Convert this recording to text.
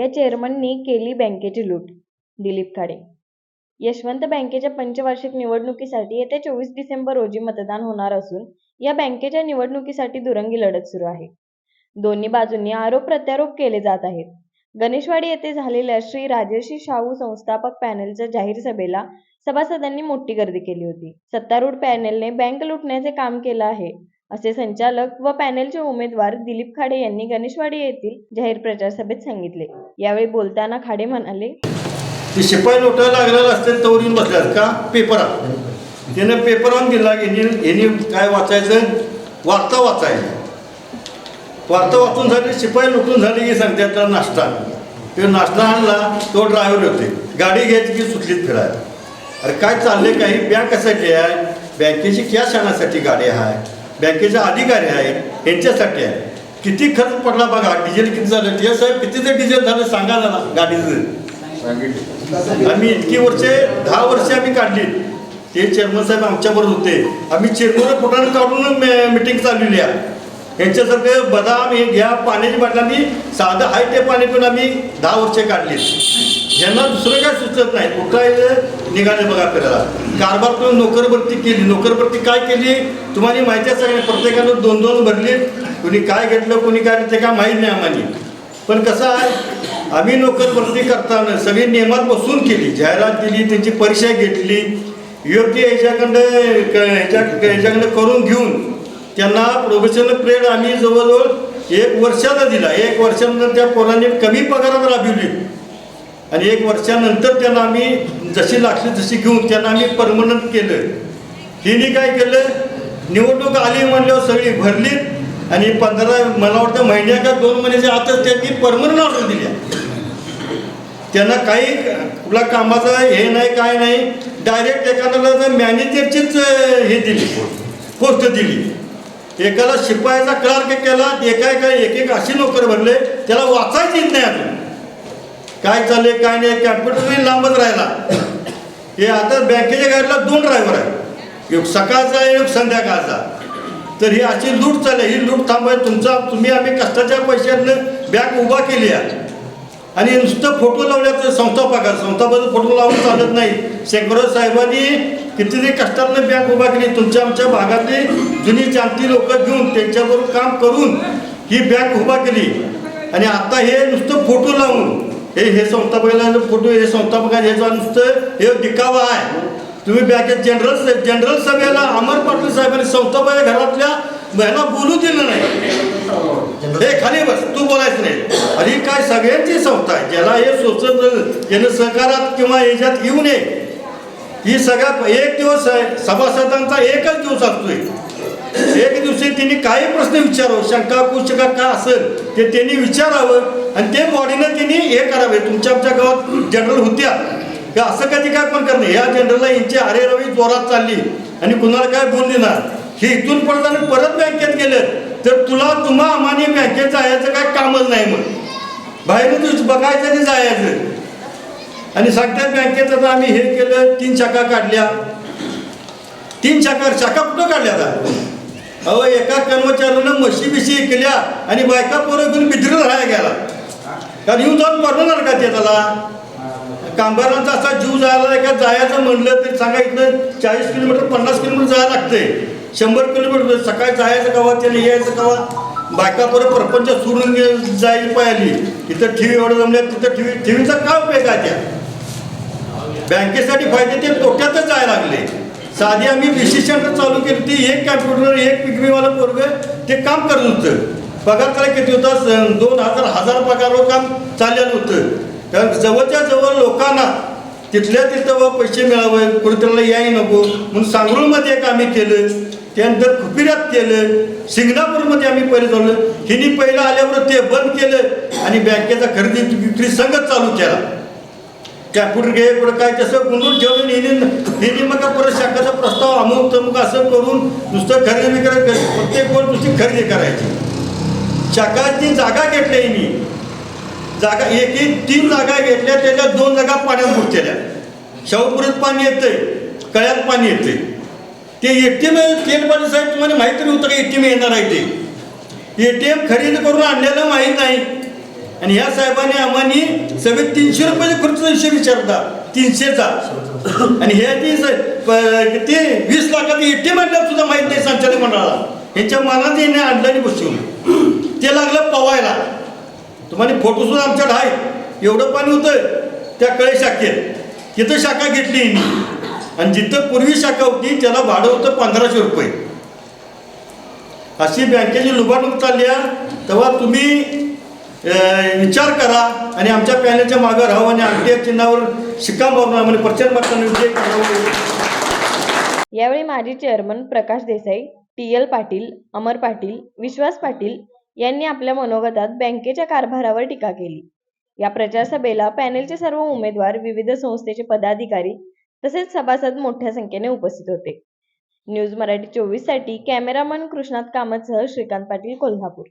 या चेअरमननी केली बँकेची लूट दिलीप खाडे. यशवंत बँकेच्या पंचवार्षिक निवडणुकीसाठी येत्या चोवीस डिसेंबर रोजी मतदान होणार असून या बँकेच्या निवडणुकीसाठी दुरंगी लढत सुरू आहे. दोन्ही बाजूंनी आरोप प्रत्यारोप केले जात आहेत. गणेशवाडी येथे झालेल्या श्री राजर्षी शाहू संस्थापक पॅनेलच्या जाहीर सभेला सभासदांनी मोठी गर्दी केली होती. सत्तारूढ पॅनेलने बँक लुटण्याचे काम केलं आहे. असे संचालक व पॅनेलचे उमेदवार दिलीप खाडे यांनी गणेशवाडी येथील जाहीर प्रचार सभेत सांगितले. यावेळी बोलताना खाडे म्हणाले ते शिपाई लोटायला लागलेला असते तवर बसल्यात का? पेपरात त्यानं पेपर ऑन दिला यांनी यांनी काय वाचायचं? वार्ता वाचायचं. वार्ता वाचून झाली शिपाई लुटून झाली की सांगते त्याला नाश्ता. तो नाश्ता आणला तो ड्रायव्हर होते. गाडी घ्यायची की सुटलीत फिरायला? अरे काय चाललंय काही? बँक कशासाठी आहे? बँकेची कॅश आणण्यासाठी गाडी आहे? बँकेचे अधिकारी आहेत यांच्यासाठी आहे. किती खर्च पडला बघा डिझेल किती झालं ते साहेब कितीचं डिझेल झालं सांगा ना गाडीचं. आम्ही इतकी वर्षे दहा वर्षे आम्ही काढली. ते चेअरमन साहेब आमच्याबरोबर होते. आम्ही चेअरमन फुटाणं काढून मिटिंग चालवली आहे. यांच्यासारखं बदाम हे घ्या पाण्याची बाटला आम्ही साधं हाय ते पाणी पण आम्ही दहा वर्षे काढली. यांना दुसरं काय सुचत नाही. कुठं निघाले बघा आपल्याला. कारभार करून नोकर भरती केली. नोकर भरती काय केली? तुम्हाला माहिती आहे सगळ्या प्रत्येकानं दोन दोन भरली. कुणी काय घेतलं कुणी काय ते काय माहीत नाही आम्हाला पण कसं आहे आम्ही नोकर भरती करताना सगळी नियमात बसून केली. जाहिरात दिली त्यांची परीक्षा घेतली. योग्य ह्याच्याकडं क- ह्याच्या ह्याच्याकडं करून घेऊन त्यांना प्रोफेशनल पिरियड आम्ही जवळजवळ एक वर्षाला दिला. एक वर्षानंतर त्या पोरांनी कमी पगारात राबविली. आणि एक वर्षानंतर त्यांना आम्ही जशी लागली तशी घेऊन त्यांना आम्ही परमनंट केलं. हिने काय केलं? निवडणूक आली म्हणल्यावर सगळी भरली आणि पंधरा मला वाटतं महिन्या का दोन महिन्याच्या आतच त्यांनी परमनंट ऑर्डर दिल्या. त्यांना काही कुठल्या कामाचं हे नाही काय नाही डायरेक्ट एखाद्याला मॅनेजरचीच हे दिली पोस्ट दिली. एकाला शिपायाचा क्लार्क केला एका एका एक एक अशी नोकर भरले त्याला वाचायचं येत नाही अजून. काय चालले काय नाही कॅम्प्युटर लांबच राहिला. हे आता बँकेच्या गाडीला दोन ड्रायव्हर आहे एक सकाळचा एक संध्याकाळचा. तर ही अशी लूट चालली ही लूट थांबाय तुमचा तुम्ही आम्ही कष्टाच्या पैशातनं बँक उभा केली आहे. आणि नुसतं फोटो लावण्याचं संस्थापकात संस्थापक फोटो लावून चालत नाही. शेखर साहेबांनी कितीतरी कष्टातनं बँक उभा केली. तुमच्या आमच्या भागातली जुनी जाणती लोक घेऊन त्यांच्याबरोबर काम करून ही बँक उभा केली. आणि आता हे नुसतं फोटो लावून हे हे संस्थापकाला फोटो हे संस्थापकाला हे नुसतं हे दिखावा आहे. तुम्ही बँकेत जनरल जनरल सभेला अमर पाटील साहेबांनी संस्थापक घरातल्या ह्याला बोलू दिलं नाही. हे खाली बस तू बोलायचं नाही. अरे काय सगळ्यांची संस्था आहे ज्याला हे सोचत ज्यानं सहकारात किंवा याच्यात येऊ नये. ही सगळ्या एक दिवस आहे सभासदांचा एकच दिवस असतोय. एक दिवशी त्यांनी काही प्रश्न विचारावं शंका कुशंका का असेल ते त्यांनी विचारावं आणि ते बॉडीनं त्यांनी हे करावे. तुमच्या आमच्या गावात जनरल होत्या. का असं कधी काय पण करणं. या जनरलला यांची अरे रवी जोरात चालली आणि कुणाला काय बोल देणार? हे इथून पडताना परत बँकेत गेलं. तर तुला तुम्हा आम्हाने बँकेत जायचं काय कामच नाही मग. बाहेर तू बघायचं आणि जायचं. आणि सांगतात बँकेत आता आम्ही हे केलं तीन शाखा काढल्या. तीन शाखा शाखा कुठं काढल्या आता? अहो एका कर्मचाऱ्यानं म्हशी बिशी केल्या आणि बायका पोरं घेऊन बिद्रीला राहायला गेला. कारण येऊन जाऊन परवणार का ते त्याला कामगारांचा असा जीव जायला नाही का जायचं म्हणलं तर सांगा इथं चाळीस किलोमीटर पन्नास किलोमीटर जायला लागते शंभर किलोमीटर सकाळी जायचं कवा त्याला यायचं कवा? बायका परत प्रपंच सोडून जायला पाहिली. इथं ठेवी एवढं जमल्या तिथं ठेवी ठेवीचा काय उपयोग आहे त्या? बँकेसाठी फायदे ते तोट्यातच जायला लागले. साधी आम्ही बीसी सेंटर चालू केली ती एक कॅम्प्युटर एक पिकवीवाला पोरग ते काम करत होतं. पगार त्याला किती होता? स- दोन हजार हजार पगारवर काम चाललेलं होतं. कारण जवळच्या जवळ लोकांना तिथल्या तिथं पैसे मिळावे कोणी त्याला याही नको. म्हणून सांगरूळमध्ये एक आम्ही केलं. त्यानंतर खुपिऱ्यात केलं. सिंगणापूरमध्ये आम्ही पहिले चाललो. हिनी पहिलं आल्यावर ते बंद केलं आणि बँकेचा खरेदी विक्री संघच चालू केला. कॅम्प्युटर घे काय तसं गुंडून ठेवलं हिने हिने मग परत शाखाचा प्रस्ताव अमुक तमुक असं करून नुसतं खरेदी विक्री कर प्रत्येक वर नुसती खरेदी करायची. शाखाची जागा घेतल्या मी जागा एक एक तीन जागा घेतल्या त्याच्या दोन जागा पाण्यात बुडतेल्या. शाहूपुरीत पाणी येतंय कळ्यात पाणी येतंय. ते ए टी एम तेल पाणी साहेब तुम्हाला माहिती नव्हतं का ए टी एम येणार आहे ते? ए टी एम खरेदी करून आणलेलं माहीत नाही. आणि ह्या साहेबांनी आम्हाला सगळे तीनशे रुपयाचा खर्च विषय विचारता तीनशेचा. आणि हे ती स- प- किती वीस लाखाचं एटी म्हणलं सुद्धा माहीत नाही संचालक मंडळाला. ह्याच्या मनात येणे आणलं बसून ते लागलं पवायला. तुम्हाला फोटो सुद्धा आमच्याकडे आहे एवढं पाणी होतं त्या कळे शाखेत. तिथं शाखा घेतली आणि जिथं पूर्वी शाखा होती त्याला भाडं होतं पंधराशे रुपये. अशी बँकेची लुबाडणूक चालली आहे तेव्हा तुम्ही विचार करा आणि आमच्या पॅनलच्या मागं राहा आणि आमच्या चिन्हावर शिक्का मारून आम्हाला प्रचंड मतांनी विजय यावेळी माजी chairman Prakash Desai T L Patil Amar Patil Vishwas Patil यांनी आपल्या मनोगतात बँकेच्या कारभारावर टीका केली. या प्रचारसभेला पॅनेलचे सर्व उमेदवार विविध संस्थेचे पदाधिकारी तसेच सभासद मोठ्या संख्येने उपस्थित होते. न्यूज मराठी चोवीससाठी कॅमेरामन कृष्णात कामतसह श्रीकांत पाटील कोल्हापूर.